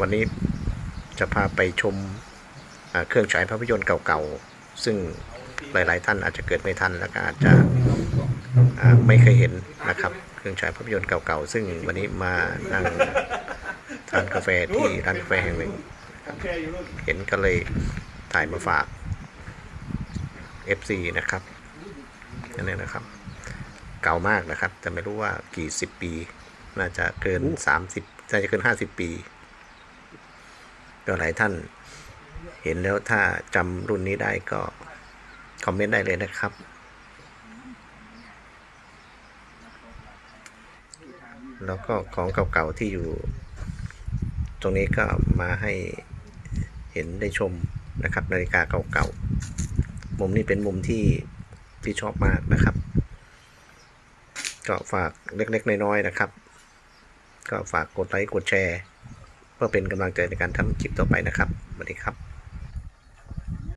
วันนี้จะพาไปชมเครื่องฉายภาพยนตร์เก่าๆ ซึ่งหลาย ๆ ท่านอาจจะเกิดไม่ทันแล้วก็อาจจะไม่เคยเห็นนะครับ เครื่องฉายภาพยนตร์เก่าๆ ซึ่งวันนี้มานั่งทานกาแฟที่ร้านกาแฟแห่งหนึ่ง เห็นก็เลยถ่ายมาฝาก FC นะครับอันนี้นะครับ เก่ามากนะครับ แต่ไม่รู้ว่ากี่สิบปี น่าจะเกินสามสิบน่าจะเกินห้าสิบปี ก็หลายท่านเห็นแล้วถ้าจำรุ่นนี้ได้ก็คอมเมนต์ได้เลยนะครับ แล้วก็ของเก่าๆที่อยู่ ตรงนี้ก็มาให้เห็นได้ชมนะครับ นาฬิกาเก่าๆ มุมนี้เป็นมุมที่ที่ชอบมากนะครับ ก็ฝากเล็กๆน้อยๆนะครับ ก็ฝากกดไลค์กดแชร์ เพื่อเป็นกำลังใจในการทำคลิปต่อไปนะครับสวัสดีครับ